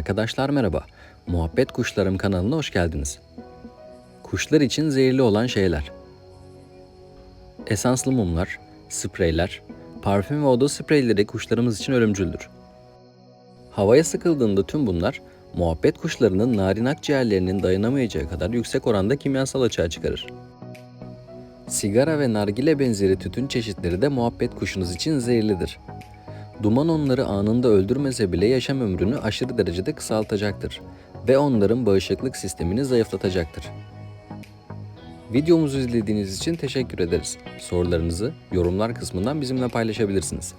Arkadaşlar merhaba. Muhabbet Kuşlarım kanalına hoş geldiniz. Kuşlar için zehirli olan şeyler. Esanslı mumlar, spreyler, parfüm ve oda spreyleri kuşlarımız için ölümcüldür. Havaya sıkıldığında tüm bunlar muhabbet kuşlarının narin akciğerlerinin dayanamayacağı kadar yüksek oranda kimyasal açığa çıkarır. Sigara ve nargile benzeri tütün çeşitleri de muhabbet kuşunuz için zehirlidir. Duman onları anında öldürmese bile yaşam ömrünü aşırı derecede kısaltacaktır ve onların bağışıklık sistemini zayıflatacaktır. Videomuzu izlediğiniz için teşekkür ederiz. Sorularınızı yorumlar kısmından bizimle paylaşabilirsiniz.